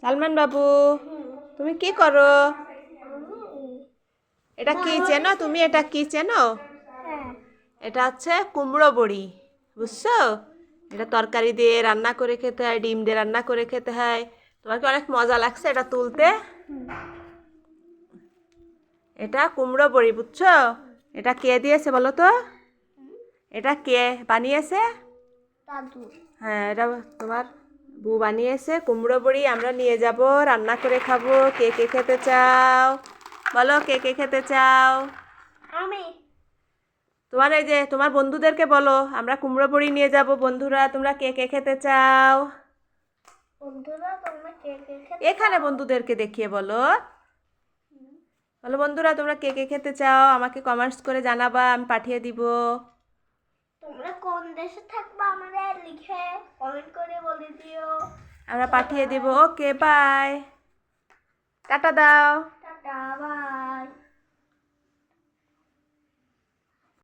সালমান বাবু তুমি কি করো? এটা কি চেনো? তুমি এটা কি চেনো? এটা হচ্ছে কুমড়ো বড়ি বুঝছ? এটা তরকারি দিয়ে রান্না করে খেতে হয় ডিম দিয়ে রান্না করে খেতে হয়। তোমার কি অনেক মজা লাগছে এটা তুলতে? এটা কুমড়ো বড়ি বুঝছ? এটা কে দিয়েছে বলো তো? এটা কে বানিয়েছে? হ্যাঁ এটা তোমার বউ বানিয়েছে কুমড়ো বড়ি আমরা নিয়ে যাব রান্না করে খাব। কে কে খেতে চাও? বলো কে কে খেতে চাও? আমি। তোমার এই যে তোমার বন্ধুদেরকে বলো আমরা কুমড়ো বড়ি নিয়ে যাব। বন্ধুরা তোমরা কে কে খেতে চাও? বন্ধুরা তোমরা কে কে খেতে এখানে বন্ধুদেরকে দেখিয়ে বলো। বলো বন্ধুরা তোমরা কে কে খেতে চাও? আমাকে কমেন্টস করে জানাবা আমি পাঠিয়ে দিব। তোমরা কোন দেশে থাকবা আমাদের লিখে কমেন্ট করে বলে দিও। আমরা পাঠিয়ে দেব। ওকে বাই টাটা দাও। টাটা